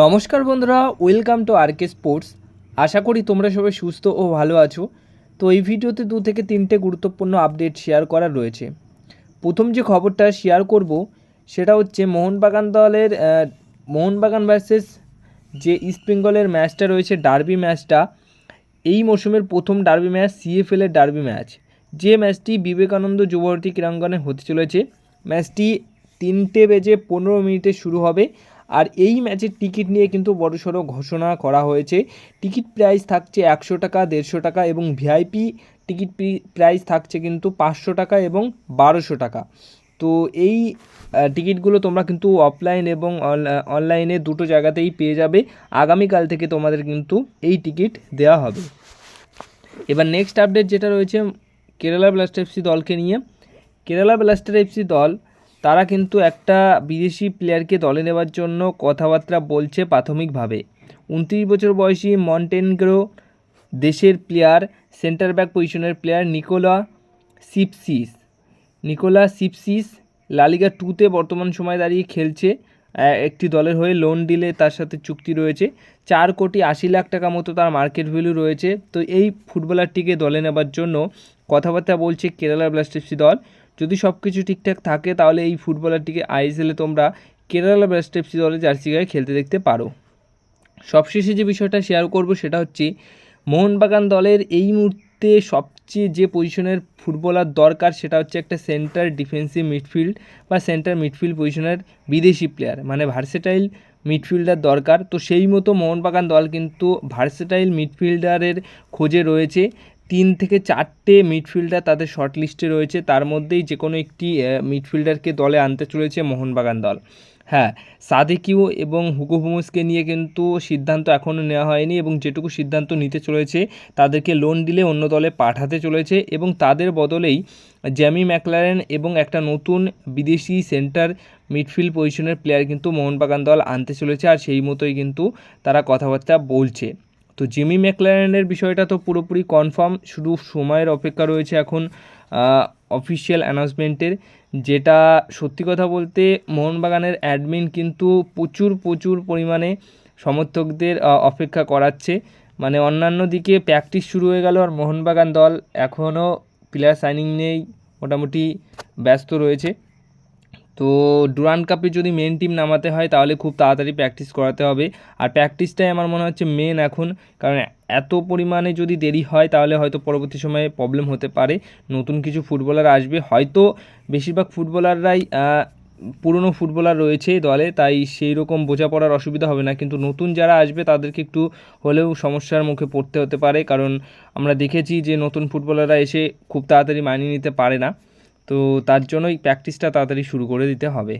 নমস্কার বন্ধুরা welcome to RK sports আশা করি তোমরা সবাই সুস্থ ও ভালো আছো। তো এই ভিডিওতে দু থেকে তিনটে গুরুত্বপূর্ণ আপডেট শেয়ার করা রয়েছে। প্রথম যে খবরটা শেয়ার করব, সেটা হচ্ছে মোহনবাগান দলের মোহনবাগান ভার্সেস যে ইস্ট বেঙ্গলের ম্যাচটা রয়েছে ডার্বি ম্যাচটা এই মৌসুমের প্রথম ডার্বি ম্যাচ সিএফএলের ডার্বি ম্যাচ যে ম্যাচটি বিবেকানন্দ যুবভারতী ক্রীড়াঙ্গনে হতে চলেছে। ম্যাচটি তিনটে বেজে পনেরো মিনিটে শুরু হবে। আর এই ম্যাচের টিকিট নিয়ে কিন্তু বড়সড় ঘোষণা করা হয়েছে। টিকিট প্রাইস থাকছে একশো টাকা, দেড়শো টাকা এবং ভিআইপি টিকিট প্রাইস থাকছে কিন্তু পাঁচশো টাকা এবং বারোশো টাকা। তো এই টিকিটগুলো তোমরা কিন্তু অফলাইন এবং অনলা- অনলাইনে দুটো জায়গাতেই পেয়ে যাবে। আগামীকাল থেকে তোমাদের কিন্তু এই টিকিট দেওয়া হবে। এবার নেক্সট আপডেট যেটা রয়েছে কেরালা ব্লাস্টার এফসি দলকে নিয়ে। কেরালা ব্লাস্টার এফসি দল তারা কিন্তু একটা বিদেশি প্লেয়ারকে দলে নেওয়ার জন্য কথাবার্তা বলছে প্রাথমিকভাবে। উনত্রিশ বছর বয়সী মন্টেনগ্রো দেশের প্লেয়ার সেন্টার ব্যাক পজিশনের player Nikola Cipcic. Nikola Cipcic LaLiga টুতে বর্তমান সময় দাঁড়িয়ে খেলছে। একটি দলের হয়ে লোন ডিলে তার সাথে চুক্তি রয়েছে। চার কোটি আশি লাখ টাকা মতো তার মার্কেট ভ্যালু রয়েছে। তো এই ফুটবলারটিকে দলে নেবার জন্য কথাবার্তা বলছে কেরালা ব্লাস্টার্সি দল। যদি সব কিছু ঠিকঠাক থাকে, তাহলে এই ফুটবলারটিকে আইএসএলে তোমরা কেরালা ব্লাস্টার্সি দলে জার্সি গায়ে খেলতে দেখতে পারো। সবশেষে যে বিষয়টা শেয়ার করব সেটা হচ্ছে, মোহনবাগান দলের এই মুহূর্তে সবচেয়ে যে পজিশনের ফুটবলার দরকার সেটা হচ্ছে একটা সেন্টার ডিফেন্সিভ মিডফিল্ড বা সেন্টার মিডফিল্ড পজিশনের বিদেশি প্লেয়ার মানে ভার্সেটাইল মিডফিল্ডার দরকার। তো সেই মতো মোহনবাগান দল কিন্তু ভার্সেটাইল মিডফিল্ডারের খোঁজে রয়েছে। তিন থেকে চারটে মিডফিল্ডার তাদের শর্ট লিস্টে রয়েছে। তার মধ্যেই যে কোনো একটি মিডফিল্ডারকে দলে আনতে চলেছে মোহনবাগান দল। হ্যাঁ সাদেকিউ এবং হুগো নিয়ে কিন্তু সিদ্ধান্ত এখনও নেওয়া হয়নি এবং যেটুকু সিদ্ধান্ত নিতে চলেছে, তাদেরকে লোন দিলে অন্য দলে পাঠাতে চলেছে এবং তাদের বদলেই জ্যামি ম্যাকলারেন এবং একটা নতুন বিদেশি সেন্টার মিডফিল্ড পজিশনের প্লেয়ার কিন্তু মোহনবাগান দল আনতে চলেছে। আর সেই মতোই কিন্তু তারা কথাবার্তা বলছে। তো জিমি ম্যাকলারেনের বিষয়টা তো পুরোপুরি কনফার্ম। শুধু সময়ের অপেক্ষা রয়েছে এখন অফিসিয়াল অ্যানাউন্সমেন্টের যেটা সত্যি কথা বলতে মোহনবাগানের অ্যাডমিন কিন্তু প্রচুর প্রচুর পরিমাণে সমর্থকদের অপেক্ষা করাচ্ছে। মানে অন্যান্য দিকে প্র্যাকটিস শুরু হয়ে গেল আর মোহনবাগান দল এখনও প্লেয়ার সাইনিং নিয়েই মোটামুটি ব্যস্ত রয়েছে। তো ডুরান কাপে যদি মেন টিম নামাতে হয়, তাহলে খুব তাড়াতাড়ি প্র্যাকটিস করাতে হবে। আর প্র্যাকটিসটাই আমার মনে হচ্ছে মেন এখন, কারণ এত পরিমাণে যদি দেরি হয়, তাহলে হয়তো পরবর্তী সময়ে প্রবলেম হতে পারে। নতুন কিছু ফুটবলার আসবে। হয়তো বেশিরভাগ ফুটবলাররাই পুরনো ফুটবলার রয়েছে দলে, তাই সেই রকম বোঝাপড়ার অসুবিধা হবে না। কিন্তু নতুন যারা আসবে, তাদেরকে একটু হলেও সমস্যার মুখে পড়তে হতে পারে। কারণ আমরা দেখেছি যে নতুন ফুটবলাররা এসে খুব তাড়াতাড়ি মানিয়ে নিতে পারে না। তো তার জন্যই প্র্যাকটিসটা তাড়াতাড়ি শুরু করে দিতে হবে।